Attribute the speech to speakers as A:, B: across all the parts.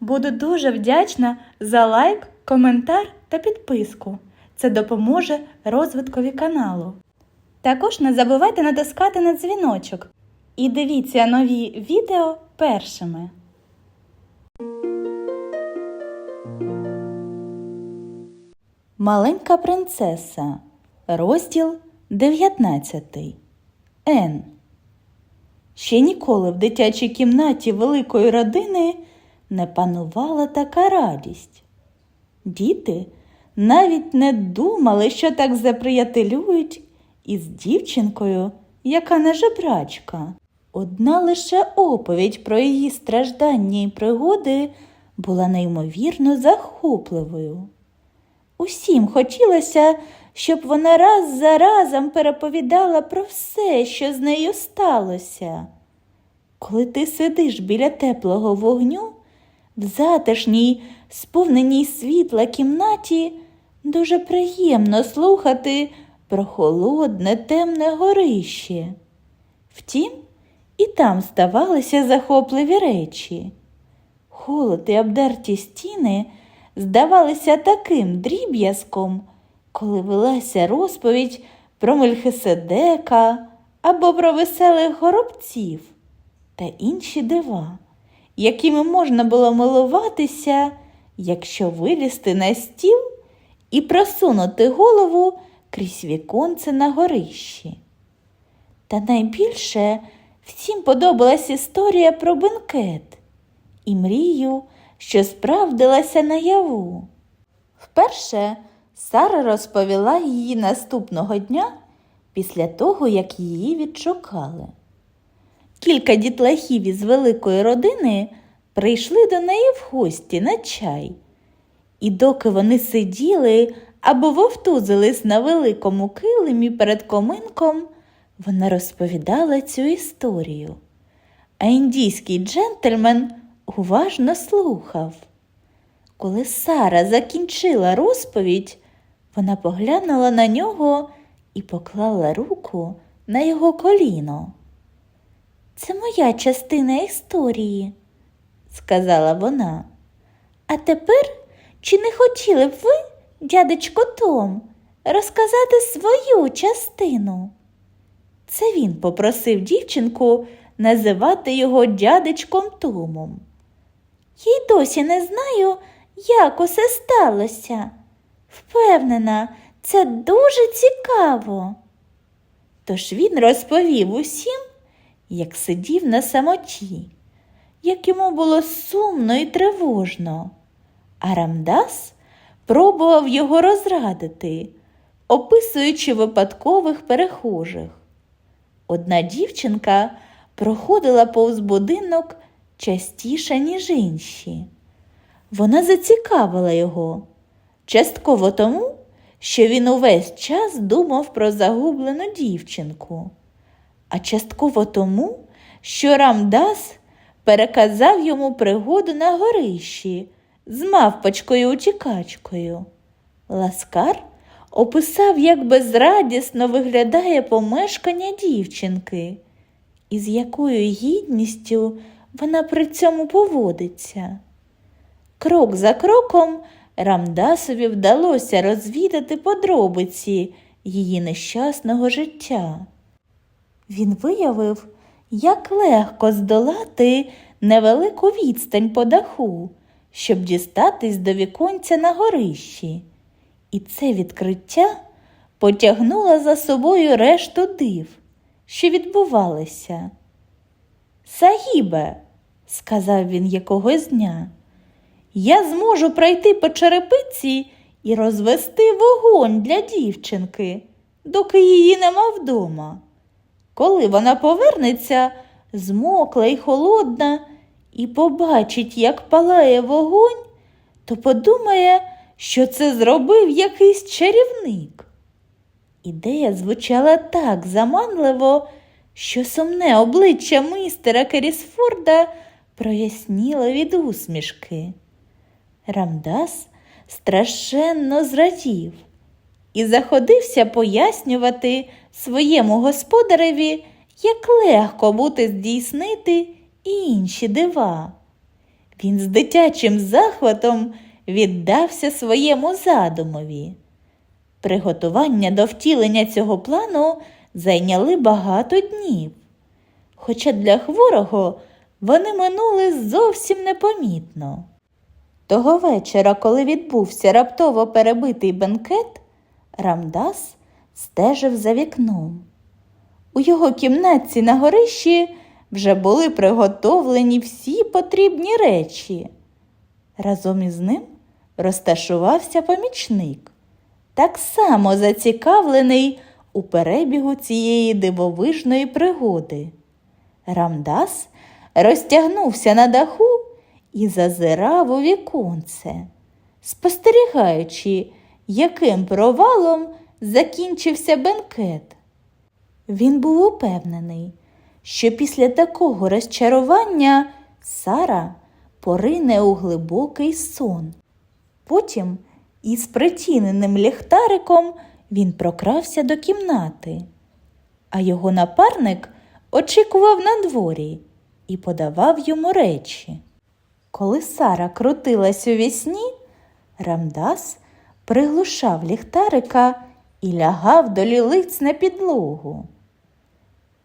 A: Буду дуже вдячна за лайк, коментар та підписку. Це допоможе розвиткові каналу. Також не забувайте натискати на дзвіночок і дивіться нові відео першими. Маленька принцеса. Розділ 19. Н. Ще ніколи в дитячій кімнаті великої родини не панувала така радість. Діти навіть не думали, що так заприятелюють із дівчинкою, яка не жебрачка. Одна лише оповідь про її страждання і пригоди була неймовірно захопливою. Усім хотілося, щоб вона раз за разом переповідала про все, що з нею сталося. Коли ти сидиш біля теплого вогню, в затишній, сповненій світла кімнаті, дуже приємно слухати про холодне, темне горище. Втім, і там ставалися захопливі речі. Холод і обдерті стіни здавалися таким дріб'язком, коли велася розповідь про Мельхиседека або про веселих горобців та інші дива, якими можна було милуватися, якщо вилізти на стіл і просунути голову крізь віконце на горищі. Та найбільше всім подобалась історія про бенкет і мрію, що справдилася наяву. Вперше Сара розповіла її наступного дня після того, як її відшукали. Кілька дітлахів із великої родини прийшли до неї в гості на чай. І доки вони сиділи або вовтузились на великому килимі перед коминком, вона розповідала цю історію. А індійський джентльмен уважно слухав. Коли Сара закінчила розповідь, вона поглянула на нього і поклала руку на його коліно. Це моя частина історії, сказала вона. А тепер чи не хотіли б ви, дядечко Том, розказати свою частину? Це він попросив дівчинку називати його дядечком Томом. Я й досі не знаю, як усе сталося. Впевнена, це дуже цікаво. Тож він розповів усім, як сидів на самоті, як йому було сумно і тривожно, а Рамдас пробував його розрадити, описуючи випадкових перехожих. Одна дівчинка проходила повз будинок частіше, ніж інші. Вона зацікавила його, частково тому, що він увесь час думав про загублену дівчинку, а частково тому, що Рамдас переказав йому пригоду на горищі з мавпочкою утікачкою. Ласкар описав, як безрадісно виглядає помешкання дівчинки, і з якою гідністю вона при цьому поводиться. Крок за кроком Рамдасові вдалося розвідати подробиці її нещасного життя. Він виявив, як легко здолати невелику відстань по даху, щоб дістатись до віконця на горищі. І це відкриття потягнуло за собою решту див, що відбувалися. Сагібе, сказав він якогось дня, я зможу пройти по черепиці і розвести вогонь для дівчинки, доки її нема вдома. Коли вона повернеться, змокла й холодна, і побачить, як палає вогонь, то подумає, що це зробив якийсь чарівник. Ідея звучала так заманливо, що сумне обличчя мистера Керісфорда проясніло від усмішки. Рамдас страшенно зрадів і заходився пояснювати своєму господареві, як легко бути здійснити і інші дива. Він з дитячим захватом віддався своєму задумові. Приготування до втілення цього плану зайняли багато днів, хоча для хворого вони минули зовсім непомітно. Того вечора, коли відбувся раптово перебитий бенкет, Рамдас стежив за вікном. У його кімнатці на горищі вже були приготовлені всі потрібні речі. Разом із ним розташувався помічник, так само зацікавлений у перебігу цієї дивовижної пригоди. Рамдас розтягнувся на даху і зазирав у віконце, спостерігаючи, яким провалом закінчився бенкет. Він був упевнений, що після такого розчарування Сара порине у глибокий сон. Потім із притіненим ліхтариком він прокрався до кімнати, а його напарник очікував на дворі і подавав йому речі. Коли Сара крутилась у вісні, Рамдас приглушав ліхтарика і лягав до лілиць на підлогу.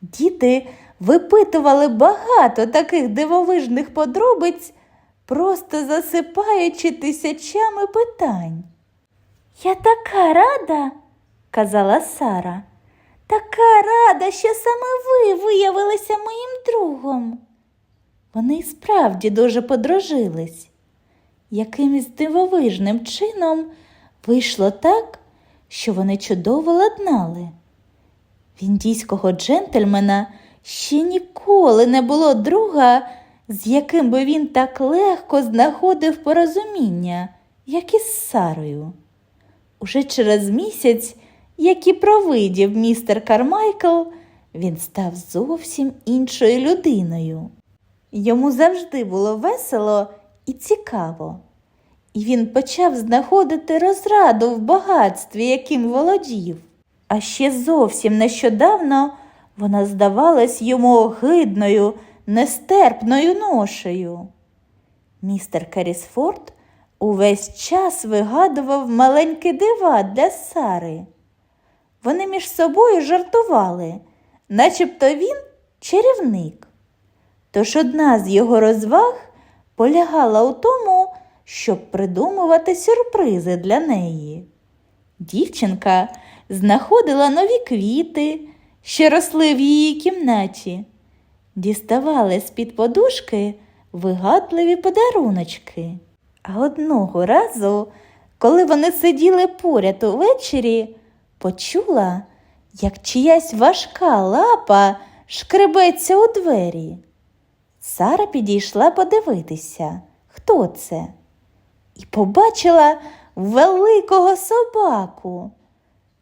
A: Діти випитували багато таких дивовижних подробиць, просто засипаючи тисячами питань. Я така рада, казала Сара, така рада, що саме ви виявилися моїм другом. Вони справді дуже подружились. Якимось дивовижним чином вийшло так, що вони чудово ладнали. В індійського джентльмена ще ніколи не було друга, з яким би він так легко знаходив порозуміння, як із Сарою. Уже через місяць, як і провидів містер Кармайкл, він став зовсім іншою людиною. Йому завжди було весело і цікаво, і він почав знаходити розраду в багатстві, яким володів. А ще зовсім нещодавно вона здавалась йому огидною, нестерпною ношею. Містер Керісфорд увесь час вигадував маленькі дива для Сари. Вони між собою жартували, начебто він чарівник. Тож одна з його розваг полягала у тому, щоб придумувати сюрпризи для неї. Дівчинка знаходила нові квіти, що росли в її кімнаті, діставали з-під подушки вигадливі подаруночки. А одного разу, коли вони сиділи поряд увечері, почула, як чиясь важка лапа шкребеться у двері. Сара підійшла подивитися, хто це, і побачила великого собаку,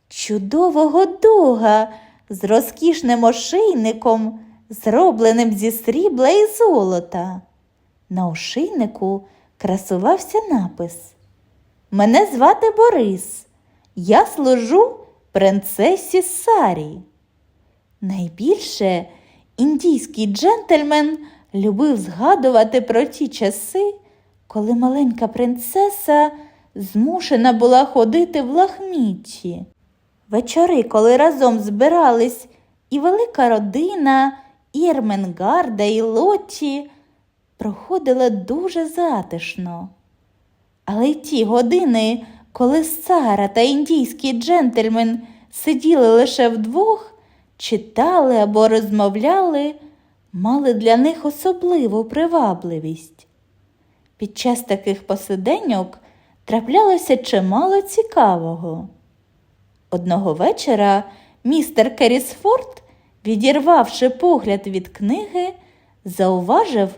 A: чудового дога з розкішним ошейником, зробленим зі срібла і золота. На ошейнику красувався напис Мене звати Борис. Я служу принцесі Сарі. Найбільше індійський джентльмен любив згадувати про ті часи, коли маленька принцеса змушена була ходити в лахмітті. Вечори, коли разом збирались і велика родина, і Ерменгарда, і Лотті, проходили дуже затишно. Але й ті години, коли Сара та індійський джентльмен сиділи лише вдвох, читали або розмовляли, мали для них особливу привабливість. Під час таких посиденьок траплялося чимало цікавого. Одного вечора містер Керісфорд, відірвавши погляд від книги, зауважив,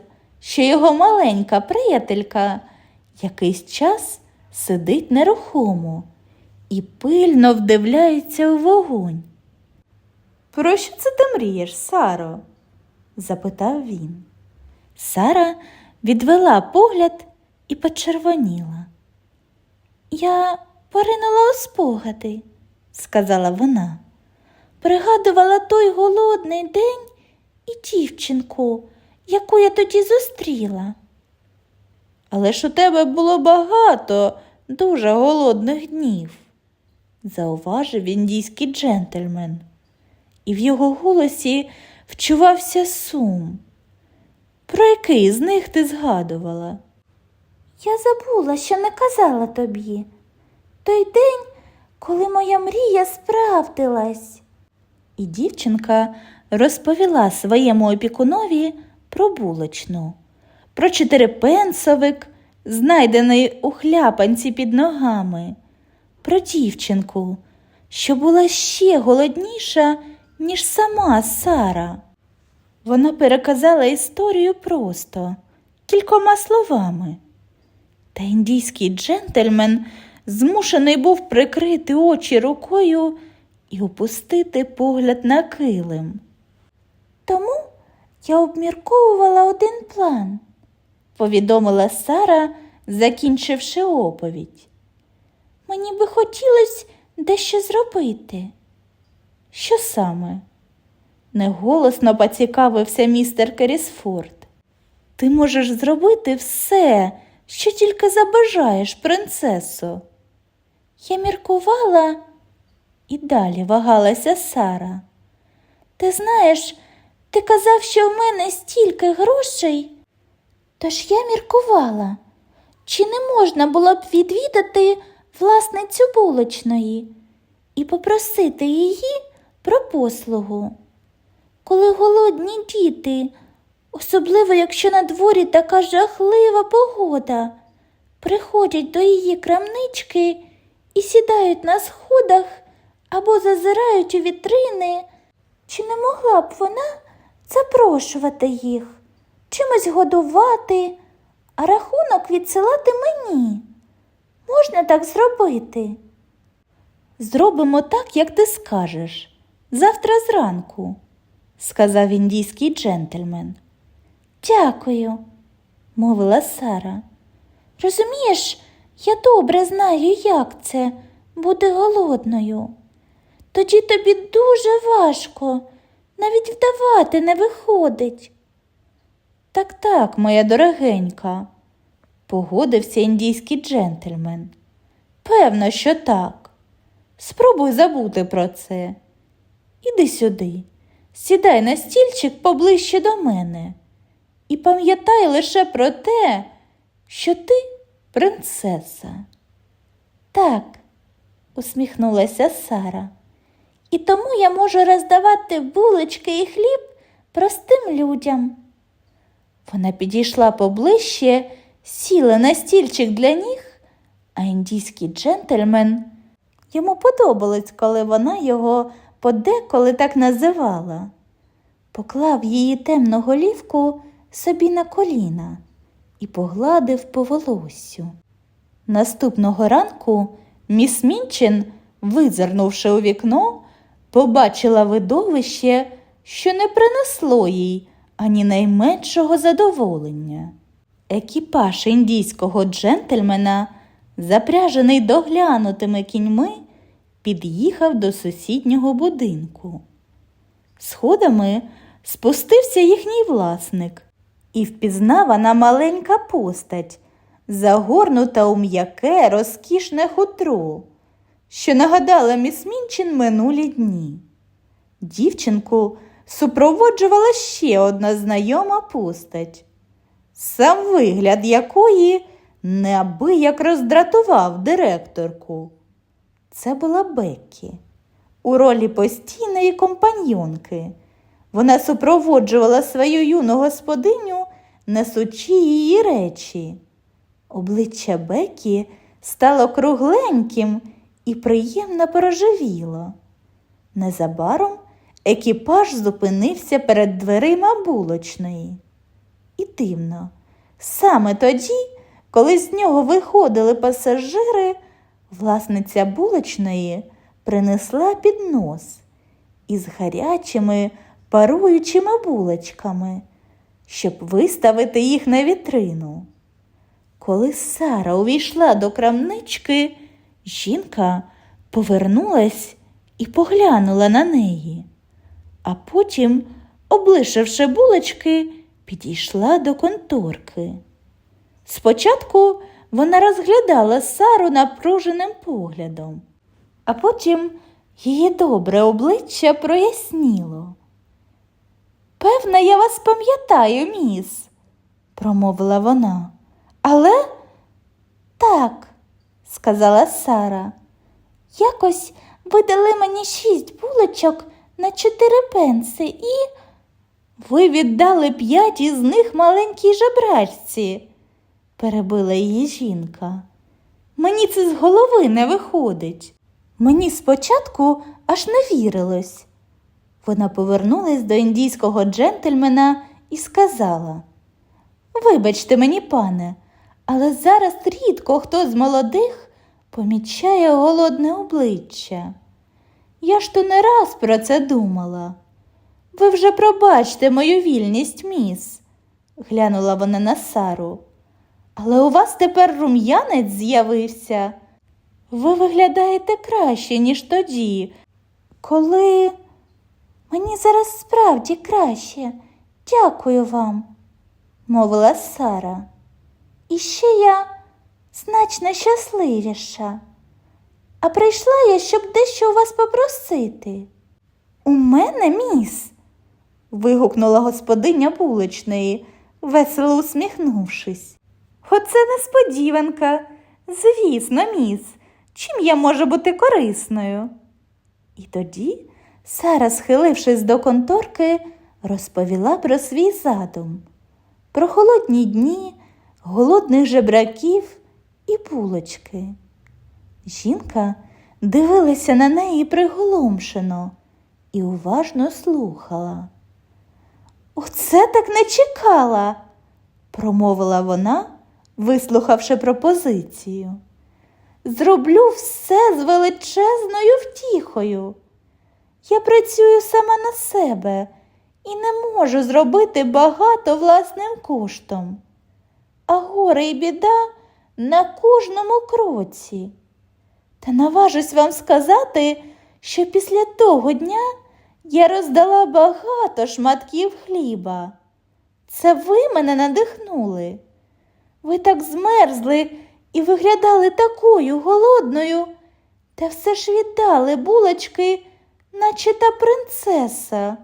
A: що його маленька приятелька якийсь час сидить нерухомо і пильно вдивляється у вогонь. Про що це ти мрієш, Саро? запитав він. Сара відвела погляд і почервоніла. Я поринула у спогади, сказала вона. Пригадувала той голодний день і дівчинку, яку я тоді зустріла. Але ж у тебе було багато дуже голодних днів, зауважив індійський джентльмен, і в його голосі вчувався сум. Про який з них ти згадувала? Я забула, що не казала тобі. Той день, коли моя мрія справдилась. І дівчинка розповіла своєму опікунові про булочну, про чотирипенсовик, знайдений у хляпанці під ногами, про дівчинку, що була ще голодніша, ніж сама Сара. Вона переказала історію просто, кількома словами. Та індійський джентльмен змушений був прикрити очі рукою і опустити погляд на килим. Тому я обмірковувала один план, повідомила Сара, закінчивши оповідь. Мені би хотілося дещо зробити. Що саме? Неголосно поцікавився містер Керісфорд. Ти можеш зробити все, що тільки забажаєш, принцесо. Я міркувала і далі вагалася Сара. Ти знаєш, ти казав, що в мене стільки грошей. Тож я міркувала, чи не можна було б відвідати власницю булочної і попросити її про послугу. Коли голодні діти, особливо якщо на дворі така жахлива погода, приходять до її крамнички і сідають на сходах або зазирають у вітрини, чи не могла б вона запрошувати їх, чимось годувати, а рахунок відсилати мені? Можна так зробити? Зробимо так, як ти скажеш, завтра зранку, сказав індійський джентльмен. Дякую, мовила Сара. Розумієш, я добре знаю, як це бути голодною. Тоді тобі дуже важко, навіть вдавати не виходить. Так, так, моя дорогенька, погодився індійський джентльмен. Певно, що так. Спробуй забути про це. Іди сюди, сідай на стільчик поближче до мене і пам'ятай лише про те, що ти принцеса. Так, усміхнулася Сара. І тому я можу роздавати булочки і хліб простим людям. Вона підійшла поближче, сіла на стільчик для ніг, а індійський джентльмен йому подобалось, коли вона його подеколи так називала. Поклав її темну голівку собі на коліна і погладив по волоссю. Наступного ранку міс Мінчин, визирнувши у вікно, побачила видовище, що не принесло їй ані найменшого задоволення. Екіпаж індійського джентльмена, запряжений доглянутими кіньми, під'їхав до сусіднього будинку. Сходами спустився їхній власник, і впізнавана маленька постать, загорнута у м'яке розкішне хутро, що нагадала міс Мінчин минулі дні. Дівчинку супроводжувала ще одна знайома постать, сам вигляд якої неабияк роздратував директорку. Це була Беккі. У ролі постійної компаньонки. Вона супроводжувала свою юну господиню, несучи її речі. Обличчя Бекі стало кругленьким і приємно порожевіло. Незабаром екіпаж зупинився перед дверима булочної. І дивно, саме тоді, коли з нього виходили пасажири, власниця булочної принесла піднос із гарячими паруючими булочками, щоб виставити їх на вітрину. Коли Сара увійшла до крамнички, жінка повернулась і поглянула на неї, а потім, облишивши булочки, підійшла до конторки. Спочатку вона розглядала Сару напруженим поглядом, а потім її добре обличчя проясніло. Певно, я вас пам'ятаю, міс, промовила вона. Але так, сказала Сара. Якось ви дали мені шість булочок на чотири пенси і. Ви віддали п'ять із них маленькій жебрачці, перебила її жінка. Мені це з голови не виходить. Мені спочатку аж не вірилось. Вона повернулась до індійського джентльмена і сказала Вибачте мені, пане, але зараз рідко хто з молодих помічає голодне обличчя. Я ж то не раз про це думала. Ви вже пробачте мою вільність, міс, глянула вона на Сару. Але у вас тепер рум'янець з'явився. Ви виглядаєте краще, ніж тоді, коли. Мені зараз справді краще. Дякую вам, мовила Сара. І ще я значно щасливіша. А прийшла я, щоб дещо у вас попросити. У мене, міс? вигукнула господиня булочної, весело усміхнувшись. Оце несподіванка. Звісно, міс, чим я можу бути корисною? І тоді Сара, схилившись до конторки, розповіла про свій задум, про холодні дні, голодних жебраків і булочки. Жінка дивилася на неї приголомшено і уважно слухала. Оце так не чекала, промовила вона, вислухавши пропозицію. Зроблю все з величезною втіхою. Я працюю сама на себе і не можу зробити багато власним коштом. А горе і біда на кожному кроці. Та наважусь вам сказати, що після того дня я роздала багато шматків хліба. Це ви мене надихнули. Ви так змерзли і виглядали такою голодною, та все ж віддали булочки, наче та принцеса.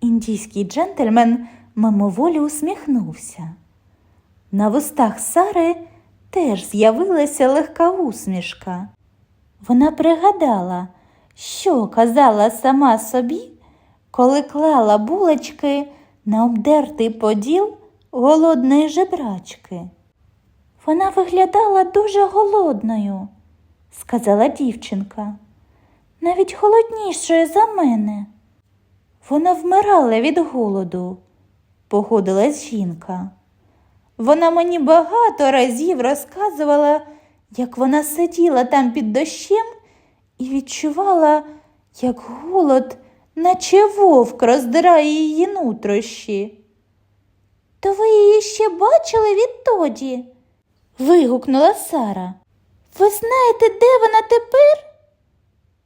A: Індійський джентльмен мимоволі усміхнувся. На вустах Сари теж з'явилася легка усмішка. Вона пригадала, що казала сама собі, коли клала булочки на обдертий поділ голодної жебрачки. Вона виглядала дуже голодною, сказала дівчинка, навіть голоднішою за мене. Вона вмирала від голоду, погодилась жінка. Вона мені багато разів розказувала, як вона сиділа там під дощем і відчувала, як голод, наче вовк роздирає її нутрощі. То ви її ще бачили відтоді? Вигукнула Сара. Ви знаєте, де вона тепер?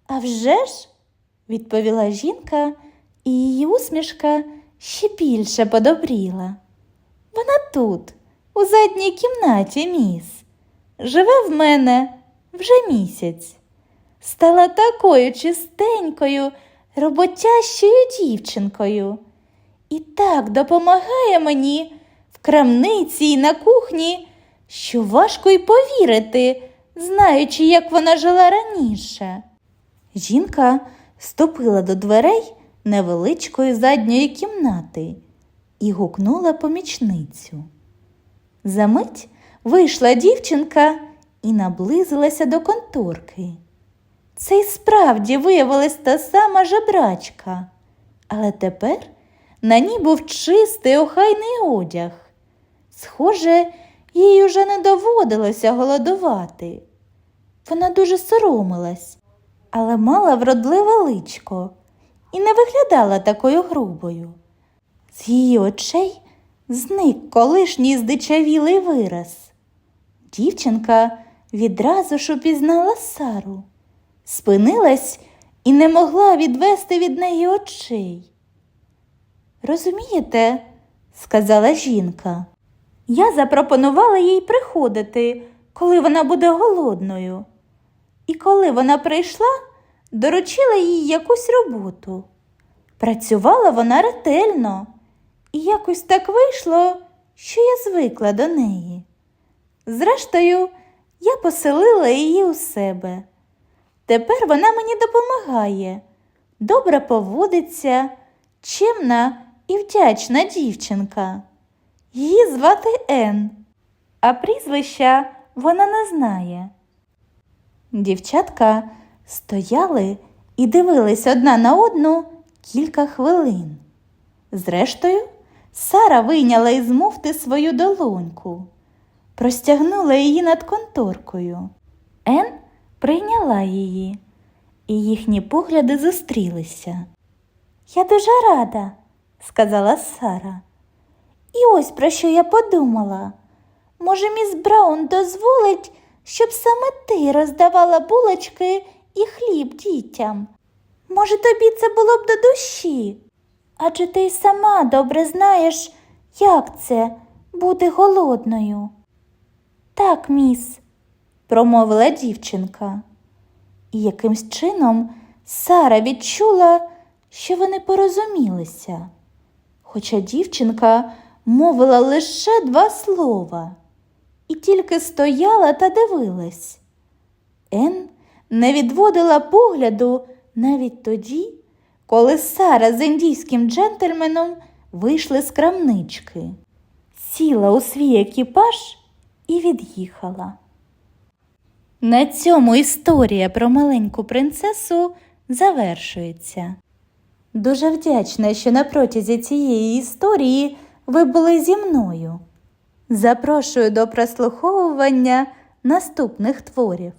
A: «А вже ж», – відповіла жінка, і її усмішка ще більше подобріла. Вона тут, у задній кімнаті, міс. Живе в мене вже місяць. Стала такою чистенькою, роботящою дівчинкою. І так допомагає мені в крамниці і на кухні, що важко й повірити, знаючи, як вона жила раніше. Жінка ступила до дверей невеличкої задньої кімнати і гукнула помічницю. Замить вийшла дівчинка і наблизилася до конторки. Це й справді виявилась та сама жебрачка, але тепер на ній був чистий охайний одяг. Схоже, їй уже не доводилося голодувати. Вона дуже соромилась, але мала вродливе личко і не виглядала такою грубою. З її очей зник колишній здичавілий вираз. Дівчинка відразу ж упізнала Сару, спинилась і не могла відвести від неї очей. Розумієте, сказала жінка, Я запропонувала їй приходити, коли вона буде голодною. І коли вона прийшла, доручила їй якусь роботу. Працювала вона ретельно, і якось так вийшло, що я звикла до неї. Зрештою, я поселила її у себе. Тепер вона мені допомагає, добре поводиться, чемна і вдячна дівчинка. Її звати Ен, а прізвища вона не знає. Дівчатка стояли і дивились одна на одну кілька хвилин. Зрештою, Сара вийняла із муфти свою долоньку, простягнула її над конторкою. Ен прийняла її, і їхні погляди зустрілися. Я дуже рада, сказала Сара. І ось про що я подумала. Може, міс Браун дозволить, щоб саме ти роздавала булочки і хліб дітям. Може, тобі це було б до душі? Адже ти й сама добре знаєш, як це бути голодною. Так, міс, промовила дівчинка. І якимсь чином Сара відчула, що вони порозумілися. Хоча дівчинка мовила лише два слова і тільки стояла та дивилась. Ен не відводила погляду навіть тоді, коли Сара з індійським джентльменом вийшли з крамнички, сіла у свій екіпаж і від'їхала. На цьому історія про маленьку принцесу завершується. Дуже вдячна, що на протязі цієї історії ви були зі мною. Запрошую до прослуховування наступних творів.